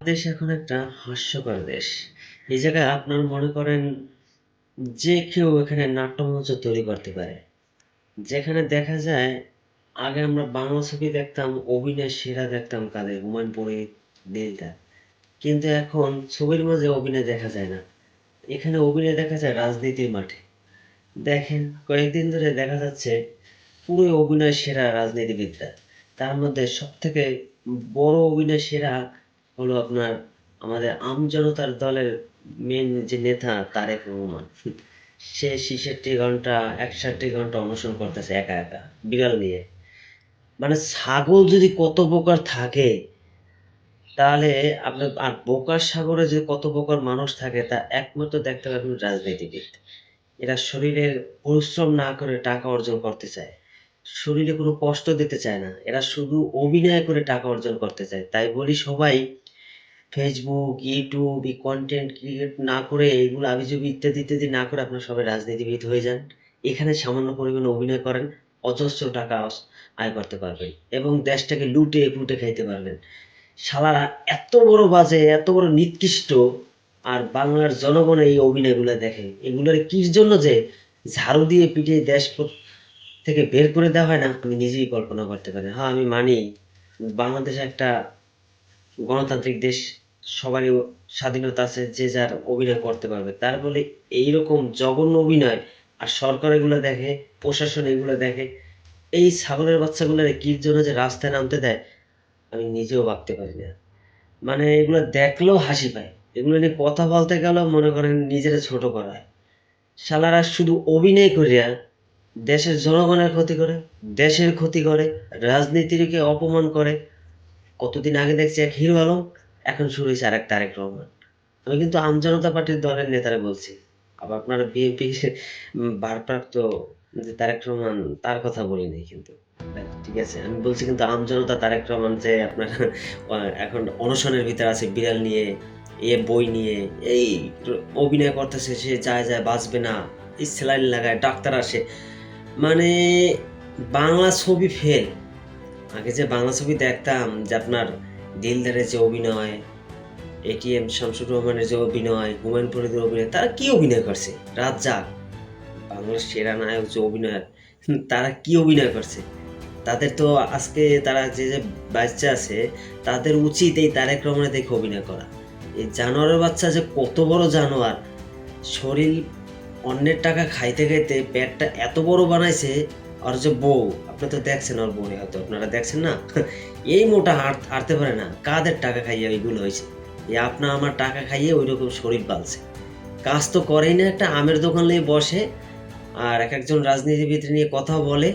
দেশ এখন একটা হাস্যকর দেশ। এই জায়গায় আপনার মনে করেন যে কেউ এখানে নাট্যমঞ্চ তৈরি করতে পারে। যেখানে দেখা যায় আগে আমরা বাংলা ছবি দেখতাম, অভিনয় সেরা দেখতাম কাদের? হুমায়ুন পরিত, দিলদার। কিন্তু এখন ছবির মাঝে অভিনয় দেখা যায় না। এখানে অভিনয় দেখা যায় রাজনীতির মাঠে। দেখেন কয়েকদিন ধরে দেখা যাচ্ছে পুরো অভিনয় সেরা রাজনীতিবিদরা। তার মধ্যে সবথেকে বড় অভিনয় সেরা হলো আপনার আমাদের আমজনতার দলের মেইন যে নেতা তারেক রহমান। সে ৬৬ ঘণ্টা ৬১ ঘণ্টা অনশন করতেছে একা, একা বিড়াল নিয়ে। মানে ছাগল যদি কত প্রকার থাকে তাহলে আপনার আর বোকার সাগরে যে কত প্রকার মানুষ থাকে তা একমাত্র দেখতে পারবেন রাজনীতিবিদ। এরা শরীরের পরিশ্রম না করে টাকা অর্জন করতে চায়। শরীরে কোনো কষ্ট দিতে চায় না। এরা শুধু অভিনয় করে টাকা অর্জন করতে চায়। তাই বলি সবাই Facebook, ইউটিউব এই কনটেন্ট ক্রিয়েট না করে এগুলো হাবিজাবি ইত্যাদি, ইত্যাদি না করে আপনারা সবাই রাজনীতিবিদ হয়ে যান। এখানে সামান্য পরিমাণে অভিনয় করেন, অজস্র টাকা আয় করতে পারবেন এবং দেশটাকে লুটে পুটে খাইতে পারবেন। শালারা এত বড় বাজে, এত বড় নিকৃষ্ট আর বাংলার জনগণ এই অভিনয়গুলা দেখে। এগুলার কির জন্য যে ঝাড়ু দিয়ে পিটিয়ে দেশ থেকে বের করে দেওয়া হয় না আমি নিজেই কল্পনা করতে পারি হ্যাঁ, আমি মানি বাংলাদেশ একটা গণতান্ত্রিক দেশ। সবারই স্বাধীনতা আছে যে যার অভিনয় করতে পারবে। তার বলে এইরকম জঘন্য অভিনয় আর সরকার এগুলো দেখে, প্রশাসন এগুলো দেখে। এই ছাগলের বাচ্চাগুলারে কির জন্য যে রাস্তায় নামতে দেয় আমি নিজেও ভাবতে পারি না। মানে এগুলো দেখলেও হাসি পায়। এগুলো নিয়ে কথা বলতে গেলেও মনে করেন নিজেরে ছোট করা হয়। শালারা শুধু অভিনয় কইরা দেশের জনগণের ক্ষতি করে, দেশের ক্ষতি করে, রাজনীতিকে অপমান করে। কতদিন আগে দেখছি এক হিরো আলম, এখন শুরু হইছে আরেক তারেক রহমান। আমি কিন্তু আমজনতা পার্টির দলের নেতারে বলছি। আবার আপনারা বিএনপির উম ভারপ্রাপ্ত যে তারেক রহমান তার কথা বলি নাই কিন্তু। ঠিক আছে? আমি বলছি কিন্তু আমজনতা তারেক রহমান যে আপনার এখন অনশনের ভিতরে আছে বিড়াল নিয়ে, এ বই নিয়ে, এই অভিনয় করতেছে সে যায়, যায় বাঁচবে না। এই স্যালাইন লাগায়, ডাক্তার আসে। মানে বাংলা ছবি ফেল। আগে যে বাংলা ছবি দেখতাম যে আপনার দিলদারের যে অভিনয়, এটিএম শামসুর রহমানের যে অভিনয়, হুমায়ূন ফরিদের অভিনয়, তারা কি অভিনয় করছে? রাজ্জাক, বাংলার সেরা নায়ক যে অভিনয়, তারা কি অভিনয় করছে? তাদের তো আজকে তারা যে, যে বাচ্চা আছে তাদের উচিত এই তারেক রহমানের দেখে অভিনয় করা। এই জানোয়ারের বাচ্চা যে কত বড় জানোয়ার, শরীর অন্যের টাকা খাইতে, খাইতে পেটটা এত বড় বানাইছে আর যে বউ, আপনি তো দেখছেন ওর বউ হয়তো আপনারা দেখছেন না? এই মোটা হাঁট হাঁটতে পারে না। কাদের টাকা খাইয়া এইগুলো হইছে? এই আপনা আমার টাকা খাইয়ে ঐরকম শরীর পালছে। কাজ তো করেই না একটা আমের দোকান নিয়ে বসে আর একেকজন রাজনীতিবিদ নিয়ে কথা বলে।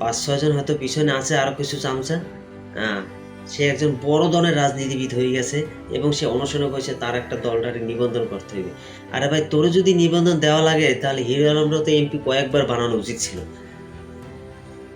৫-৬ জন হয়তো পিছনে আছে আরও কিছু চামচা। হ্যাঁ, সে একজন বড় দলের রাজনীতিবিদ হয়ে গেছে এবং সে অনশনে বসে তার একটা দলটারে নিবন্ধন করতে হইবে। আরে ভাই তোর যদি নিবন্ধন দেওয়া লাগে তাহলে হিরো আলমরাও তো এমপি কয়েকবার বানানো উচিত ছিল।